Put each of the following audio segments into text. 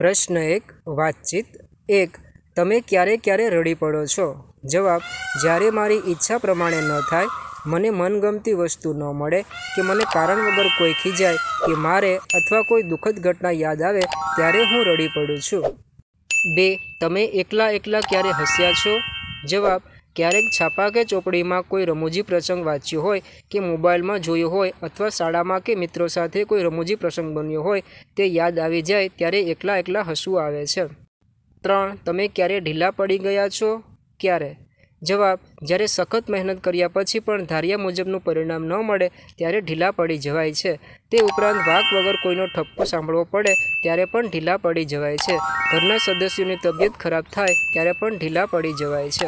પ્રશ્ન એક, વાતચીત. એક, તમે ક્યારે ક્યારે રડી પડો છો? જવાબ, જ્યારે મારી ઈચ્છા પ્રમાણે ન થાય, મને મનગમતી વસ્તુ ન મળે કે મને કારણ વગર કોઈ ખીજાય કે મારે અથવા કોઈ દુઃખદ ઘટના યાદ આવે ત્યારે હું રડી પડું છું. બે, તમે એકલા એકલા ક્યારે હસ્યા છો? જવાબ ક્યારેક છાપા કે ચોપડીમાં કોઈ રમૂજી પ્રસંગ વાંચ્યો હોય કે મોબાઈલમાં જોયો હોય અથવા શાળામાં કે મિત્રો સાથે કોઈ રમૂજી પ્રસંગ બન્યો હોય, તે યાદ આવી જાય ત્યારે એકલા એકલા હસવું આવે છે. ત્રણ, તમે ક્યારે ઢીલા પડી ગયા છો? ક્યારે? જવાબ, જ્યારે સખત મહેનત કર્યા પછી પણ ધાર્યા મુજબનું પરિણામ ન મળે ત્યારે ઢીલા પડી જવાય છે. તે ઉપરાંત વાક વગર કોઈનો ઠપકો સાંભળવો પડે ત્યારે પણ ઢીલા પડી જવાય છે. ઘરના સદસ્યોની તબિયત ખરાબ થાય ત્યારે પણ ઢીલા પડી જવાય છે.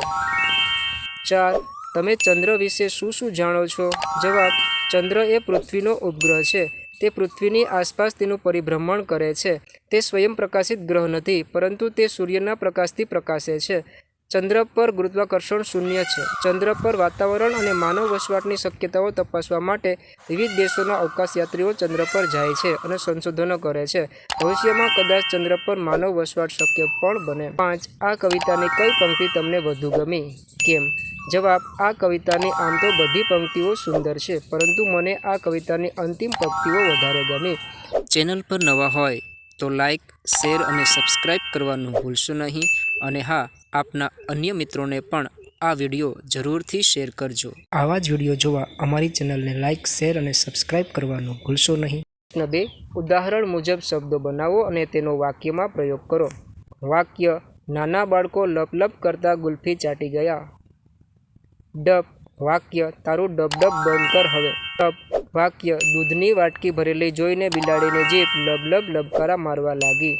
ચાર તમે ચંદ્ર વિશે શું શું જાણો છો? જવાબ, ચંદ્ર એ પૃથ્વીનો ઉપગ્રહ છે. તે પૃથ્વીની આસપાસ તેનું પરિભ્રમણ કરે છે. તે સ્વયં પ્રકાશિત ગ્રહ નથી, પરંતુ તે સૂર્યના પ્રકાશથી પ્રકાશે છે. ચંદ્ર પર ગુરુત્વાકર્ષણ શૂન્ય છે. ચંદ્ર પર વાતાવરણ અને માનવ વસવાટની શક્યતાઓ તપાસવા માટે વિવિધ દેશોના અવકાશયાત્રીઓ ચંદ્ર પર જાય છે અને સંશોધનો કરે છે. ભવિષ્યમાં કદાચ ચંદ્ર પર માનવ વસવાટ શક્ય પણ બને. પાંચ, આ કવિતાની કઈ પંક્તિ તમને વધુ ગમી? કેમ? જવાબ, આ કવિતાની આમ તો બધી પંક્તિઓ સુંદર છે, પરંતુ મને આ કવિતાની અંતિમ પંક્તિઓ વધારે ગમી. ચેનલ પર નવા હોય તો લાઈક, શેર અને સબસ્ક્રાઈબ કરવાનું ભૂલશો નહીં. અને હા આપના અન્ય મિત્રોને પણ આ વીડિયો જરૂરથી શેર કરજો. આવા જ વીડિયો જોવા અમારી ચેનલને લાઇક શેર અને સબસ્ક્રાઇબ કરવાનું ભૂલશો નહીં. પ્રશ્ન બે ઉદાહરણ મુજબ શબ્દો બનાવો અને તેનો વાક્યમાં પ્રયોગ કરો. વાક્ય નાના બાળકો લપ કરતા ગુલ્ફી ચાટી ગયા. ડબ વાક્ય તારું ડબ ડબ બંધ કર હવે. ડબ વાક્ય દૂધની વાટકી ભરેલી જોઈને બિલાડીને જીભ લબ લબ લબકારા મારવા લાગી.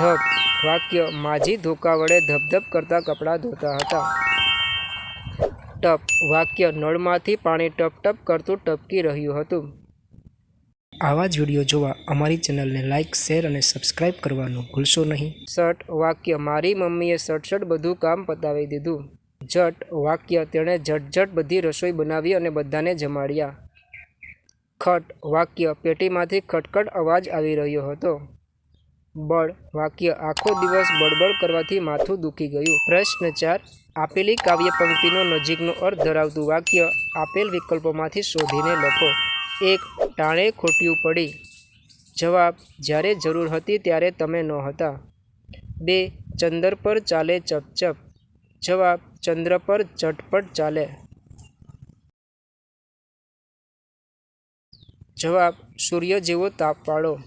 ધબ વાક્ય માજી ધોકા વડે ધબધબ કરતા કપડાં ધોતા હતા. ટપ વાક્ય નળમાંથી પાણી ટપ ટપ કરતું ટપકી રહ્યું હતું. આવા જ વીડિયો જોવા અમારી ચેનલને લાઇક શેર અને સબસ્ક્રાઇબ કરવાનું ભૂલશો નહીં. શટ વાક્ય મારી મમ્મીએ સટસટ બધું કામ પતાવી દીધું. જટ વાક્ય તેણે ઝટઝટ બધી રસોઈ બનાવી અને બધાને જમાડ્યા. ખટ વાક્ય પેટીમાંથી ખટખટ અવાજ આવી રહ્યો હતો. બળ, વાક્ય આખો દિવસ બળબડ કરવાથી માથું દુખી ગયું. પ્રશ્ન ચાર, આપેલી કાવ્ય પંક્તિનો નજીકનો અર્થ ધરાવતું વાક્ય આપેલ વિકલ્પોમાંથી શોધીને લખો. એક, ટાણે ખોટ્યું પડી. જવાબ, જ્યારે જરૂર હતી ત્યારે તમે ન હતા બે, ચંદર પર ચાલે ચપચપ. જવાબ, ચંદ્ર પર ઝટપટ ચાલે. જવાબ, સૂર્ય જેવો તાપવાળો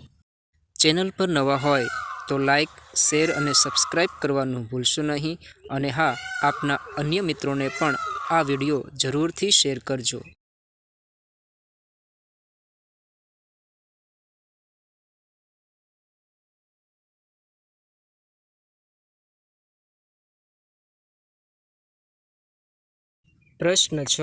ચેનલ પર નવા હોય તો લાઇક શેર અને સબસ્ક્રાઈબ કરવાનું ભૂલશો નહીં. અને હા, આપના અન્ય મિત્રોને પણ આ વીડિયો જરૂરથી શેર કરજો. પ્રશ્ન છ.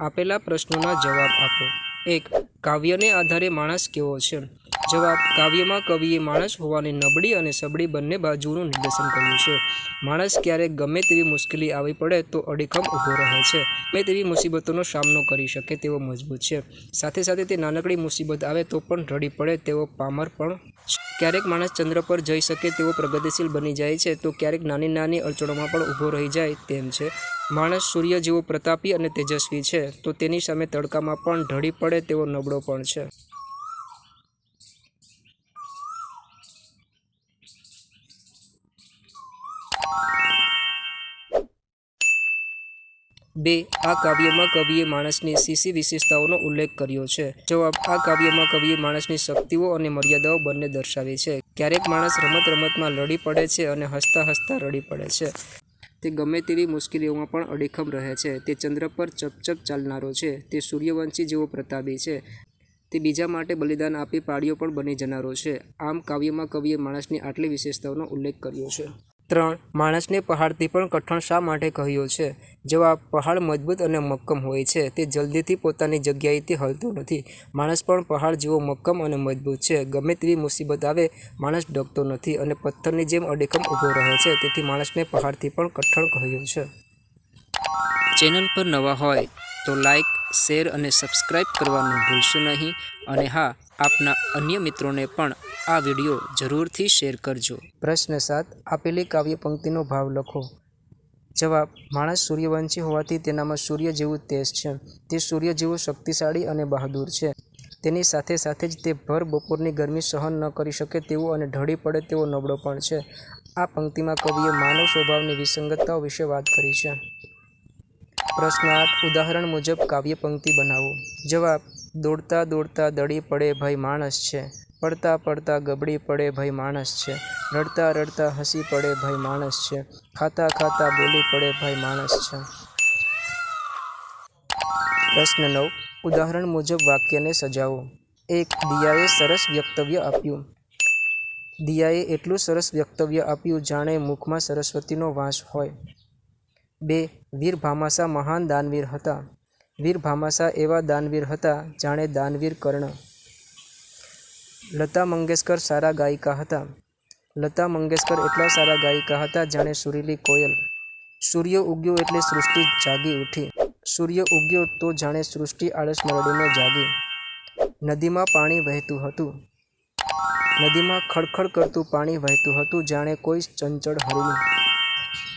આપેલા પ્રશ્નોના જવાબ આપો. એક, કાવ્યને આધારે માણસ કેવો છે? જવાબ, કાવ્યમાં કવિએ માણસ હોવાની નબળી અને સબળી બંને બાજુનું નિર્દેશન કર્યું છે. માણસ ક્યારેક ગમે તેવી મુશ્કેલી આવી પડે તો અડીખમ ઊભો રહે છે. ગમે તેવી મુસીબતોનો સામનો કરી શકે તેવો મજબૂત છે. સાથે સાથે તે નાનકડી મુસીબત આવે તો પણ રડી પડે તેવો પામર પણ ક્યારેક માણસ ચંદ્ર પર જઈ શકે તેવો પ્રગતિશીલ બની જાય છે તો ક્યારેક નાની નાની અડચણોમાં પણ ઊભો રહી જાય તેમ છે. માણસ સૂર્ય જેવો પ્રતાપી અને તેજસ્વી છે તો તેની સામે તડકામાં પણ ઢળી પડે તેવો નબળો પણ છે. બે, આ કાવ્યમાં કવિએ માણસની સીસી વિશેષતાઓનો ઉલ્લેખ કર્યો છે. જવાબ, આ કાવ્યમાં કવિએ માણસની શક્તિઓ અને મર્યાદાઓ બંને દર્શાવી છે. ક્યારેક માણસ રમત રમતમાં લડી પડે છે અને હસતા હસતા રડી પડે છે. તે ગમે તેવી મુશ્કેલીઓમાં પણ અડીખમ રહે છે. તે ચંદ્ર પર ચપચપ ચાલનારો છે. તે સૂર્યવંશી જેવો પ્રતાપી છે. તે બીજા માટે બલિદાન આપી પાડીઓ પણ બની જનારો છે. આમ કાવ્યમાં કવિએ માણસની આટલી વિશેષતાઓનો ઉલ્લેખ કર્યો છે. ત્રણ, માણસને પહાડથી પણ કઠણ શા માટે કહ્યો છે? જવાબ, પહાડ મજબૂત અને મક્કમ હોય છે. તે જલ્દીથી પોતાની જગ્યાએથી હલતો નથી. માણસ પણ પહાડ જેવો મક્કમ અને મજબૂત છે. ગમે તેવી મુસીબત આવે, માણસ ડગતો નથી અને પથ્થરની જેમ અડેકમ ઊભો રહે છે. તેથી માણસને પહાડથી પણ કઠણ કહ્યો છે. ચેનલ પર નવા હોય તો લાઈક, શેર અને સબસ્ક્રાઈબ કરવાનું ભૂલશો નહીં. અને હા આપના અન્ય મિત્રોને પણ આ વીડિયો જરૂરથી શેર કરજો. પ્રશ્ન સાત, આપેલી કાવ્ય પંક્તિનો ભાવ લખો. જવાબ, માણસ સૂર્યવંશી હોવાથી તેનામાં સૂર્ય જેવું તેજ છે. તે સૂર્ય જેવો શક્તિશાળી અને બહાદુર છે. તેની સાથે સાથે જ તે ભર બપોરની ગરમી સહન ન કરી શકે તેવો અને ઢળી પડે તેવો નબળો પણ છે. આ પંક્તિમાં કવિએ માનવ સ્વભાવની વિસંગતતાઓ વિશે વાત કરી છે. પ્રશ્ન આઠ, ઉદાહરણ મુજબ કાવ્ય પંક્તિ બનાવો. જવાબ દોડતા દોડતા દડી પડે ભાઈ માણસ છે. પડતા પડતા ગબડી પડે ભાઈ માણસ છે. રડતા રડતા હસી પડે ભાઈ માણસ છે. ખાતા ખાતા બોલી પડે ભાઈ માણસ છે. પ્રશ્ન નવ. ઉદાહરણ મુજબ વાક્યને સજાવો. એક, દિયાએ સરસ વ્યક્તવ્ય આપ્યું. દિયાએ એટલું સરસ વ્યક્તવ્ય આપ્યું જાણે મુખમાં સરસ્વતીનો વાસ હોય. બે, વીર ભામાસા મહાન દાનવીર હતા. વીર ભામાસા એવા દાનવીર હતા જાણે દાનવીર કર્ણ. લતા મંગેશકર સારા ગાયિકા હતા. લતા મંગેશકર એટલા સારા ગાયિકા હતા જાણે સુરીલી કોયલ. સૂર્ય ઉગ્યો એટલે સૃષ્ટિ જાગી ઉઠી. સૂર્ય ઉગ્યો તો જાણે સૃષ્ટિ આળસ મરડીને જાગી. નદીમાં પાણી વહેતું હતું. નદીમાં ખડખડ કરતું પાણી વહેતું હતું જાણે કોઈ ચંચળ હરિયું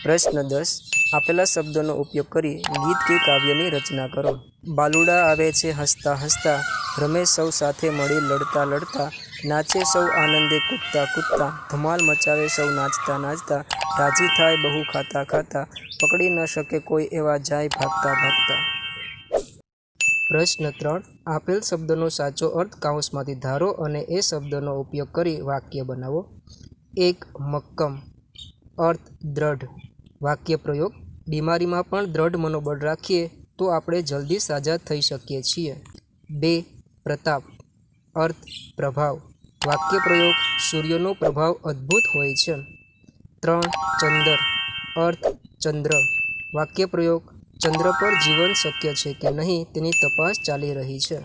પ્રશ્ન દસ આપેલા શબ્દોનો ઉપયોગ કરી ગીત કે કાવ્યની રચના કરો. બાલુડા આવે છે હસતા હસતા, રમે સૌ સાથે મળી લડતા લડતા, નાચે સૌ આનંદે કૂદતા કૂદતા, ધમાલ મચાવે સૌ નાચતા નાચતા, રાજી થાય બહુ ખાતા ખાતા, પકડી ન શકે કોઈ એવા જાય ભાગતા ભાગતા. પ્રશ્ન ત્રણ, આપેલ શબ્દનો સાચો અર્થ કાઉન્સમાંથી ધારો અને એ શબ્દનો ઉપયોગ કરી વાક્ય બનાવો. એક મક્કમ, અર્થ દ્રઢ. વાક્ય પ્રયોગ બીમારીમાં પણ દ્રઢ મનોબળ રાખીએ તો આપણે જલ્દી સાજા થઈ શકીએ છીએ. બે, પ્રતાપ, અર્થ, પ્રભાવ. વાક્ય પ્રયોગ સૂર્યનો પ્રભાવ અદ્ભુત હોય છે. ત્રણ, ચંદર, અર્થ, ચંદ્ર. વાક્ય પ્રયોગ ચંદ્ર પર જીવન શક્ય છે કે નહીં તેની તપાસ ચાલી રહી છે.